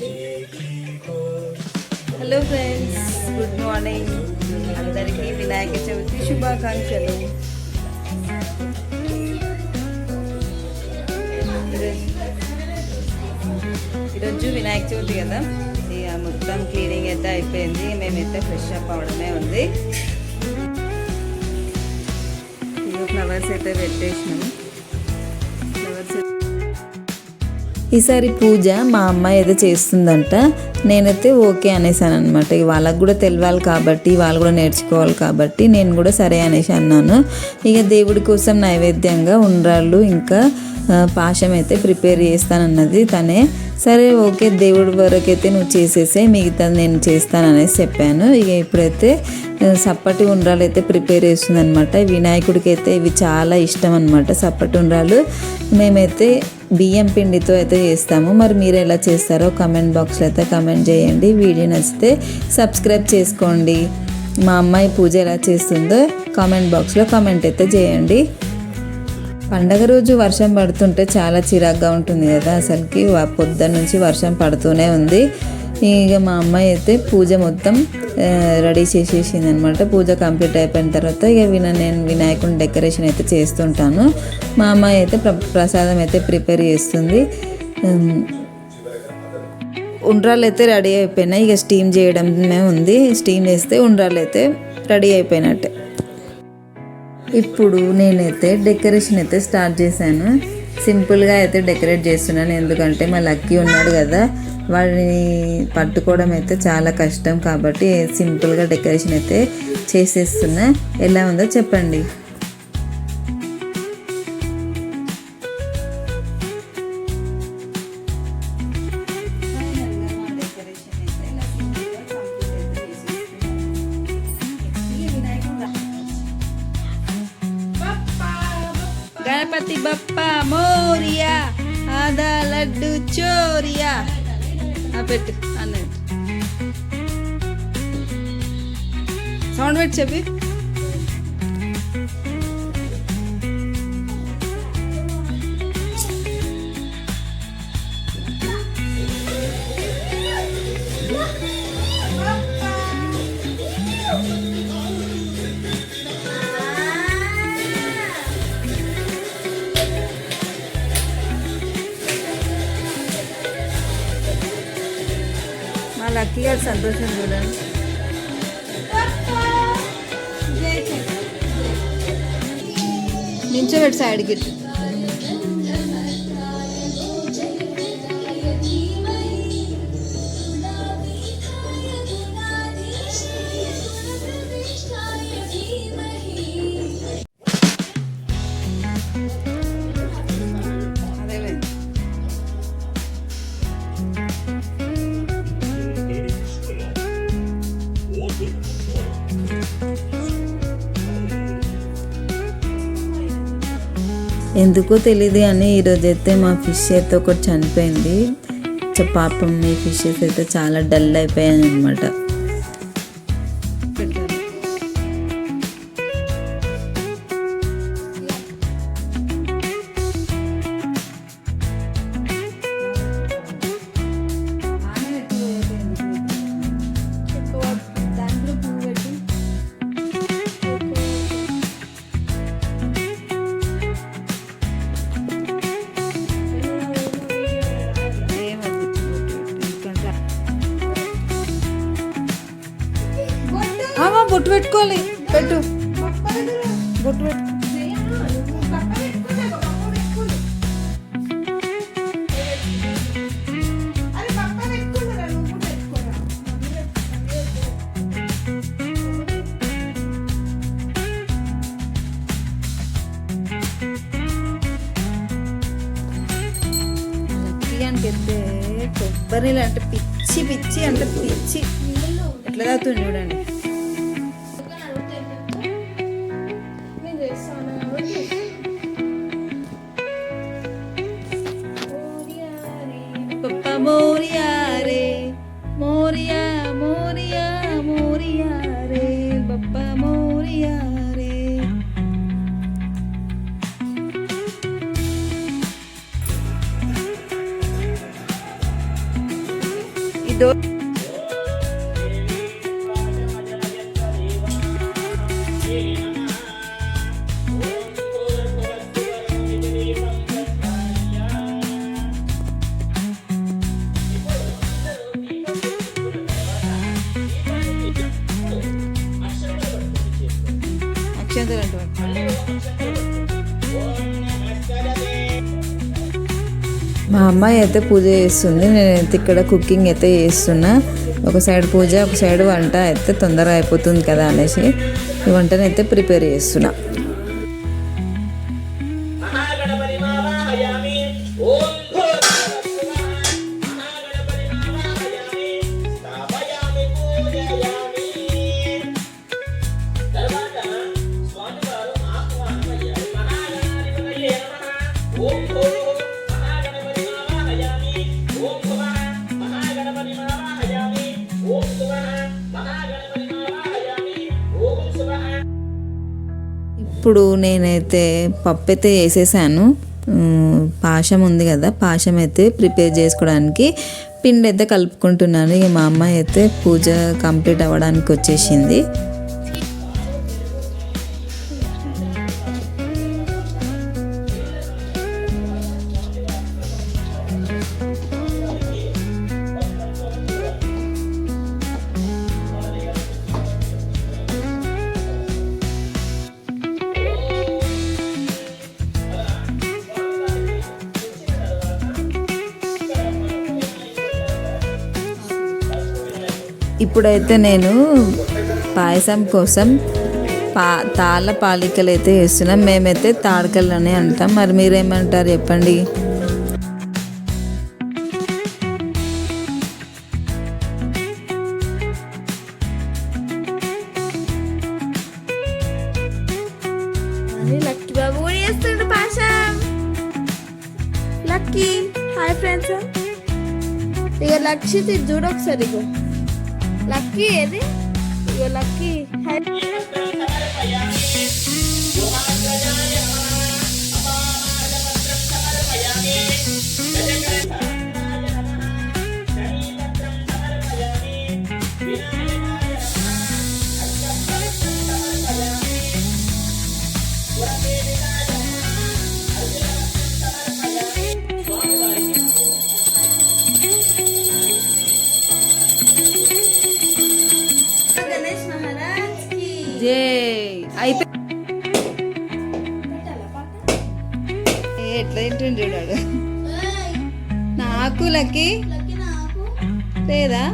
Hello friends good morning అందరికీ వినాయక చవితి శుభాకాంక్షలు ఈరోజు- వినాయక చవితి కదా. ఇక మొత్తం క్లీనింగ్ అయితే అయిపోయింది. మేమైతే ఫ్రెష్ అప్ అవడమే ఉంది. ఫ్లవర్స్ అయితే పెట్టేసినాము. ఈసారి పూజ మా అమ్మాయి ఏదో చేస్తుందంట నేనైతే ఓకే అనేసాను అనమాట వాళ్ళకు కూడా తెలియాలి కాబట్టి వాళ్ళు కూడా నేర్చుకోవాలి కాబట్టి నేను కూడా సరే అనేసి అన్నాను. ఇక దేవుడి కోసం నైవేద్యంగా ఉండ్రాళ్ళు ఇంకా పాశం అయితే ప్రిపేర్ చేస్తానన్నది తనే. సరే ఓకే దేవుడి వరకైతే నువ్వు చేసేసే మిగతా నేను చేస్తాననేసి చెప్పాను. ఇక ఇప్పుడైతే సప్పటి ఉండ్రాలు అయితే ప్రిపేర్ చేస్తుంది అనమాట వినాయకుడికి అయితే ఇవి చాలా ఇష్టం అనమాట సప్పటి ఉండ్రాలు మేమైతే బియ్యం పిండితో అయితే చేస్తాము. మరి మీరు ఎలా చేస్తారో కమెంట్ బాక్స్లో అయితే కమెంట్ చేయండి. వీడియో నచ్చితే సబ్స్క్రైబ్ చేసుకోండి. మా అమ్మాయి పూజ ఎలా చేస్తుందో కామెంట్ బాక్స్లో కామెంట్ అయితే చేయండి. పండగ రోజు వర్షం పడుతుంటే చాలా చిరాగ్గా ఉంటుంది కదా. అసలుకి పొద్దున్న నుంచి వర్షం పడుతూనే ఉంది. ఇక మా అమ్మాయి అయితే పూజ మొత్తం రెడీ చేసేసింది అనమాట పూజ కంప్లీట్ అయిపోయిన తర్వాత ఇక విన నేను వినాయకుని డెకరేషన్ అయితే చేస్తుంటాను. మా అమ్మాయి అయితే ప్ర ప్రసాదం అయితే ప్రిపేర్ చేస్తుంది. ఉండ్రాలు అయితే రెడీ అయిపోయినాయి ఇక స్టీమ్ చేయడమే ఉంది. స్టీమ్ చేస్తే ఉండ్రాలు అయితే రెడీ అయిపోయినట్టే. ఇప్పుడు నేనైతే డెకరేషన్ అయితే స్టార్ట్ చేశాను. సింపుల్గా అయితే డెకరేట్ చేస్తున్నాను. ఎందుకంటే మా లక్కీ ఉన్నాడు కదా వాడిని పట్టుకోవడం అయితే చాలా కష్టం కాబట్టి సింపుల్గా డెకరేషన్ అయితే చేసేస్తున్నా. ఎలా ఉందో చెప్పండి. గణపతి బప్ప మోరియా ఆదా లడ్డు చోరియా ఆ పెట్టు అన్నట్టు సౌండ్ పెట్టి చెప్పి మా లక్కీ గారు సంతోషం చూడండి నించోబెట్టి సైడ్కి ఎందుకో తెలియదు అని ఈరోజు అయితే మా ఫిష్ అయితే ఒకటి చనిపోయింది. పాపం ఈ ఫిషెస్ అయితే చాలా డల్ అయిపోయాయి అనమాట బొట్టు పెట్టుకోవాలి. పెట్టు. బొట్టు పెట్టు అంటే కొబ్బరి అంటే పిచ్చి పిచ్చి అంటే పిచ్చి. ఎట్లా తాగుతుంది చూడండి. మా అమ్మాయి అయితే పూజ చేస్తుంది. నేనైతే ఇక్కడ కుకింగ్ అయితే చేస్తున్నా. ఒక సైడ్ పూజ ఒక సైడ్ వంట అయితే తొందరగా అయిపోతుంది కదా అనేసి ఈ వంటని అయితే ప్రిపేర్ చేస్తున్నా. ఇప్పుడు నేనైతే పప్పు అయితే వేసేసాను. పాషం పాశం ఉంది కదా పాశం అయితే ప్రిపేర్ చేసుకోవడానికి పిండి అయితే కలుపుకుంటున్నాను. ఇక మా అమ్మాయి అయితే పూజ కంప్లీట్ అవ్వడానికి వచ్చేసింది. ఇప్పుడైతే నేను పాయసం కోసం పా తాళ్ళ పాలికలు అయితే వేస్తున్నాం. మేమైతే తాడకలు అని అంటాం. మరి మీరేమంటారు చెప్పండి? అని లక్కీ బాబు కూడా లక్కీ హాయ్ ఫ్రెండ్స్. ఇక లక్షిత్ ఒకసారి ఇగో. లక్కీ ఏది? ఇగో లక్కీ. లక్కీ లేదా?